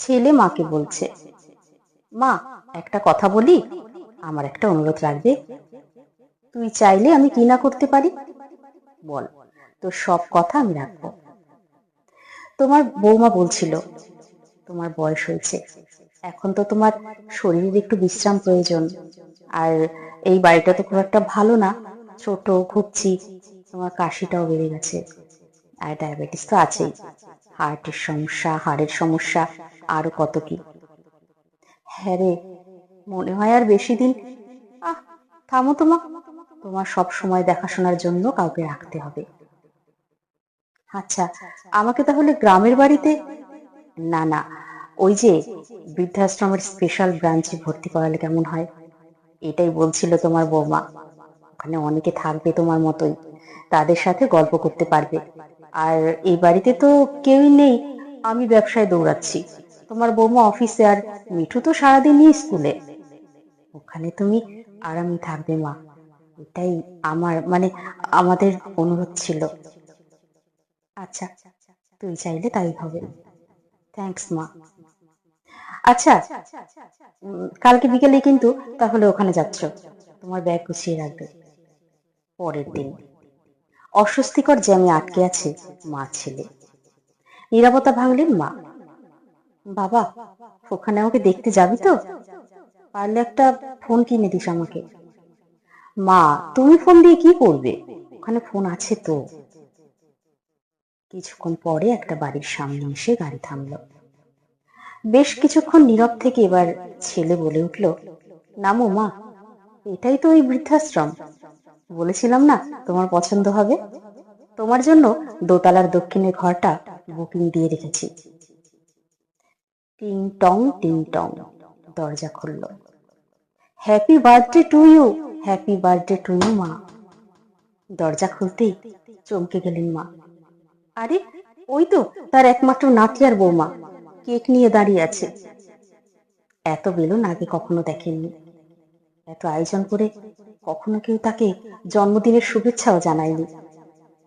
ছেলে মাকে বলছে, মা, একটা কথা বলি? আমার একটা অনুরোধ রাখবে তুই চাইলে আমি কি না করতে পারি? বল, তোর সব কথা আমি রাখব। তোমার বৌমা বলছিল, তোমার বয়স হয়েছে। এখন তো তোমার শরীরের একটু বিশ্রাম প্রয়োজন। আর এই বাড়িটা তো খুব একটা ভালো না। ছোট খুবছি তোমার কাশিটাও বেড়ে গেছে। আর ডায়াবেটিস তো আছেই। হার্টের সমস্যা, হাড়ের সমস্যা আরও কত কি? হ্যাঁ রে, মনে হয় আর বেশি দিন। আহ, থামো তোমা তোমার সব সময় দেখাশোনার জন্য কাউকে রাখতে হবে। আচ্ছা আমাকে তাহলে গ্রামের বাড়িতে না না, ওই যে বৃদ্ধাশ্রমের স্পেশাল ব্রাঞ্চে ভর্তি করালে কেমন হয়? এটাই বলছিল তোমার বৌমা। ওখানে অনেকে থাকবে তোমার মতোই। তাদের সাথে গল্প করতে পারবে। আর এই বাড়িতে তো কেউই নেই। আমি ব্যবসায় দৌড়াচ্ছি। তোমার বৌমা অফিসে আর মিঠু তো সারাদিনই স্কুলে ওখানে তুমি আরামে থাকবে মা। এটাই আমার মানে আমাদের অনুরোধ ছিল। আচ্ছা তুই চাইলে তাই হবে। থ্যাঙ্কস মা। আচ্ছা কালকে বিকেলে কিন্তু তাহলে ওখানে যাচ্ছ। তোমার ব্যাগ গুছিয়ে রাখবে। পরের দিন। অস্বস্তিকর জ্যামে আটকে আছে মা ছেলে। নিরাপত্তা ভাঙলেন মা। বাবা, ওখানে আমাকে দেখতে যাবি তো? পারলে একটা ফোন কিনে দিস আমাকে। মা, তুমি ফোন দিয়ে কি করবে? ওখানে ফোন আছে তো। কিছুক্ষণ পরে একটা বাড়ির সামনে এসে গাড়ি থামলো। বেশ কিছুক্ষণ নীরব থেকে এবার ছেলে বলে উঠল, নামো মা, এটাই তো ওই বৃদ্ধাশ্রম। বলেছিলাম না তোমার পছন্দ হবে? তোমার জন্য দোতলার দক্ষিণের ঘরটা বুকিং দিয়ে রেখেছি। টিং টং টিং টং, দরজা খুলল। Happy birthday to you happy birthday to you মা। দরজা খুলতেই চমকে গেলেন মা। আরে, ওই তো, তার একমাত্র নাতি আর বৌমা, কেক নিয়ে দাঁড়িয়ে আছে। এত বেলুন আগে কখনো দেখেননি। এত আয়োজন করে কখনো কেউ তাকে জন্মদিনের শুভেচ্ছাও জানায়নি।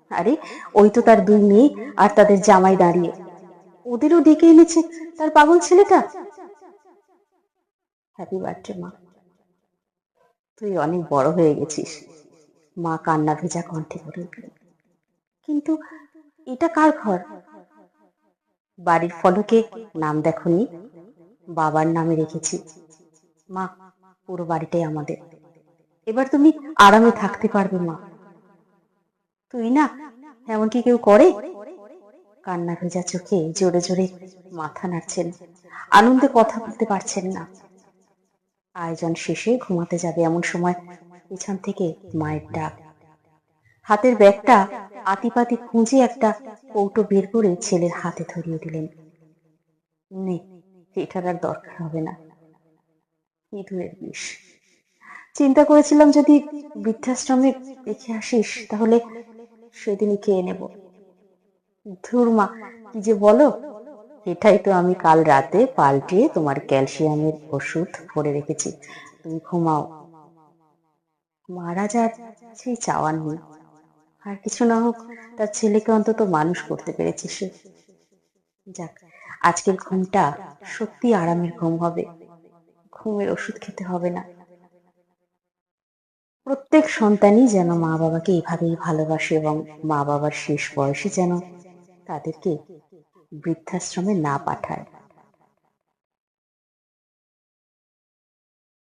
আরে, ওই তো তার দুই মেয়ে আর তাদের জামাই দাঁড়িয়ে ওদেরও ডেকে এনেছে, তার পাগল ছেলেটা? হ্যাপি বার্থডে মা। তুই অনেক বড় হয়ে গেছিস। মা কান্না ভেজা কণ্ঠে বলে কিন্তু এটা কার ঘর? বাড়ির ফলকে নাম দেখনি? বাবার নামে রেখেছি। মা, পুরো বাড়িটাই আমাদের। এবার তুমি আরামে থাকতে পারবে, মা। তুই না এমন কি কেউ করে? কান্না ভেজা চোখে জোরে জোরে মাথা নাড়ছেন। আনন্দে কথা বলতে পারছেন না। আয়োজন শেষে ঘুমাতে যাবে এমন সময় পিছন থেকে মায়ের ডাক। হাতের ব্যাগটা আতিপাতি খুঁজে একটা কৌটো বের করে ছেলের হাতে ধরিয়ে দিলেন। এটার আর দরকার হবে না। ইঁদুরের বিষ। চিন্তা করেছিলাম যদি বৃদ্ধাশ্রমে রেখে আসিস, তাহলে সেদিনই খেয়ে নেব। ধুর মা কি যে বলো? এটাই তো আমি কাল রাতে পাল্টিয়ে তোমার ক্যালসিয়ামের ওষুধ ভরে রেখেছি। তুমি ঘুমাও। মারা যার সেই চাওয়া নেই আর কিছু না হোক, তার ছেলেকে অন্তত মানুষ করতে পেরেছে সে। যাক, আজকের ঘুমটা সত্যি আরামের ঘুম হবে। ঘুমের ওষুধ খেতে হবে না। প্রত্যেক সন্তানই যেন মা বাবাকে এভাবেই ভালোবাসে এবং মা বাবার শেষ বয়সে যেন তাদেরকে বৃদ্ধাশ্রমে না পাঠায়।